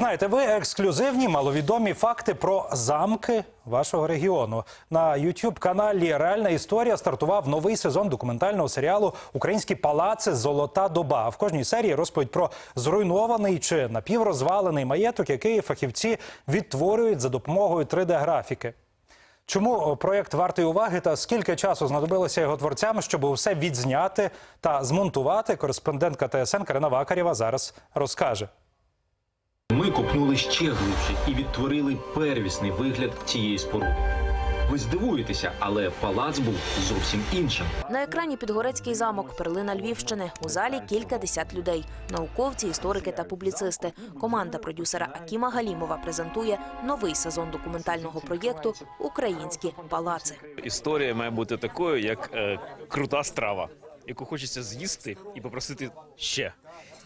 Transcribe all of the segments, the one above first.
знаєте, ви ексклюзивні маловідомі факти про замки вашого регіону. На youtube каналі Реальна історія стартував новий сезон документального серіалу Українські палаци Золота доба. В кожній серії розповідь про зруйнований чи напіврозвалений маєток, який фахівці відтворюють за допомогою 3D-графіки. Чому проєкт вартий уваги та скільки часу знадобилося його творцям, щоб усе відзняти та змонтувати? Кореспондентка ТСН Карина Вакарєва зараз розкаже. Ми копнули ще глибше і відтворили первісний вигляд цієї споруди. Ви здивуєтеся, але палац був зовсім іншим. На екрані Підгорецький замок, перлина Львівщини. У залі кілька десят людей: науковці, історики та публіцисти. Команда продюсера Акіма Галімова презентує новий сезон документального проєкту Українські палаци. Історія має бути такою, як е, крута страва, яку хочеться з'їсти і попросити ще.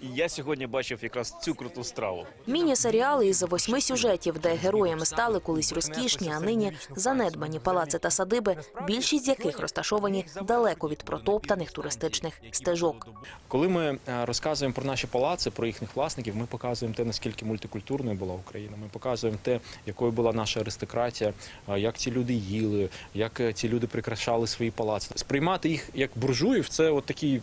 І я сьогодні бачив якраз цю круту страву. Міні-серіали із восьми сюжетів, де героями стали колись розкішні, а нині занедбані палаци та садиби, більшість з яких розташовані далеко від протоптаних туристичних стежок. Коли ми е, розказуємо про наші палаци, про їхніх власників, ми показуємо те, наскільки мультикультурною була Україна. Ми показуємо те, якою була наша аристократія, е, як ці люди їли, як е, ці люди прикрашали свої палаци. Сприймати їх як буржуїв це от такий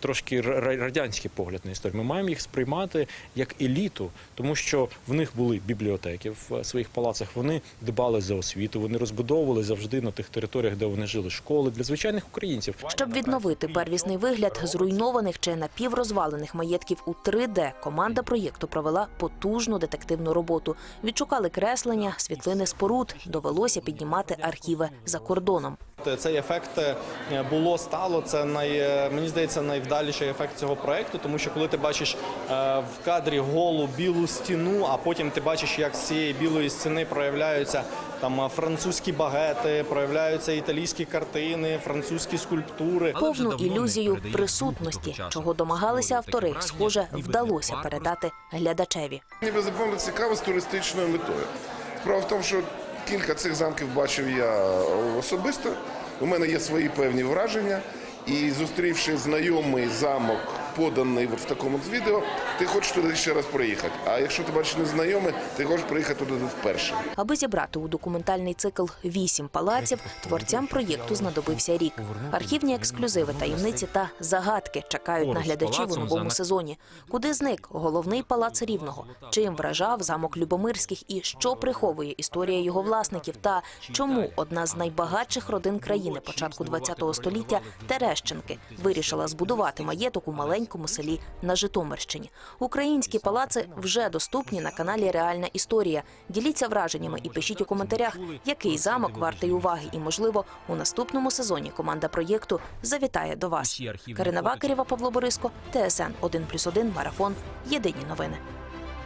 трошки ра- ра- радянський погляд на історію. Ми маємо їх сприймати як еліту, тому що в них були бібліотеки в своїх палацах. Вони дбали за освіту, вони розбудовували завжди на тих територіях, де вони жили, школи для звичайних українців. Щоб відновити первісний вигляд зруйнованих чи напіврозвалених маєтків у 3D, команда проєкту провела потужну детективну роботу. Відшукали креслення, світлини споруд. Довелося піднімати архіви за кордоном. Цей ефект е, було стало. Це най е, мені здається найвдаліший ефект цього проекту, тому що коли ти бачиш е, в кадрі голу білу стіну, а потім ти бачиш, як з цієї білої стіни проявляються там е, французькі багети, проявляються італійські картини, французькі скульптури. Повну ілюзію присутності, чого домагалися автори, схоже, вдалося передати глядачеві. Мені безумовно цікаво з туристичною метою. Справа в тому, що кілька цих замків бачив я особисто. У мене є свої певні враження. І зустрівши знайомий замок, поданий от в такому відео, ти хочеш туди ще раз приїхати. А якщо ти бачиш незнайомий, ти хочеш приїхати туди вперше. Аби зібрати у документальний цикл вісім палаців, творцям проєкту знадобився рік. Архівні ексклюзиви, таємниці та загадки чекають на глядачів у новому сезоні. Куди зник головний палац рівного? Чим вражав замок Любомирських і що приховує історія його власників? Та чому одна з найбагатших родин країни початку ХХ століття Терещенки вирішила збудувати маєток у маленькому селі на Житомирщині? Українські палаци вже доступні на каналі Реальна історія. Діліться враженнями і пишіть у коментарях, який замок вартий уваги. І можливо, у наступному сезоні команда проєкту завітає до вас. Карина Вакарєва, Павло Бориско, ТСН 1+,1, Марафон. Єдині новини.